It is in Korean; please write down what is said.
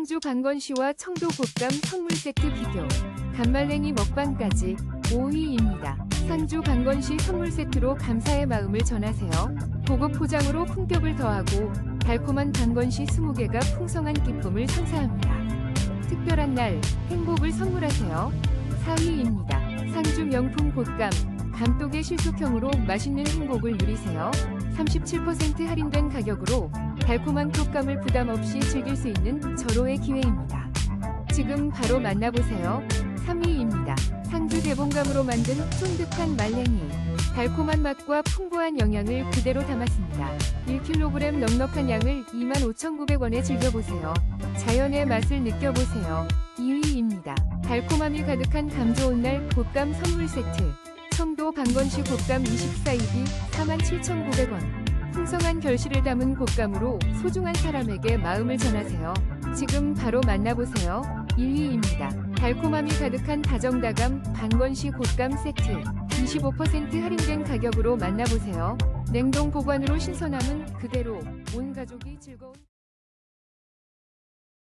상주 강건시와 청도 곶감 선물 세트 비교. 감말랭이 먹방까지 5위입니다. 상주 강건시 선물 세트로 감사의 마음을 전하세요. 고급 포장으로 품격을 더하고 달콤한 강건시 20개가 풍성한 기쁨을 선사합니다. 특별한 날 행복을 선물하세요. 4위입니다. 상주 명품 곶감 감독의 실속형으로 맛있는 행복을 누리세요. 37% 할인된 가격으로 달콤한 곶감을 부담 없이 즐길 수 있는 절호의 기회입니다. 지금 바로 만나보세요. 3위입니다. 상주 대봉감으로 만든 쫀득한 말랭이. 달콤한 맛과 풍부한 영양을 그대로 담았습니다. 1kg 넉넉한 양을 25,900원에 즐겨보세요. 자연의 맛을 느껴보세요. 2위입니다. 달콤함이 가득한 감 좋은 날 곶감 선물 세트. 청도 방건시 곶감 24입이 47,900원. 풍성한 결실을 담은 곶감으로 소중한 사람에게 마음을 전하세요. 지금 바로 만나보세요. 1위입니다. 달콤함이 가득한 다정다감 방건시 곶감 세트. 25% 할인된 가격으로 만나보세요. 냉동 보관으로 신선함은 그대로 온 가족이 즐거운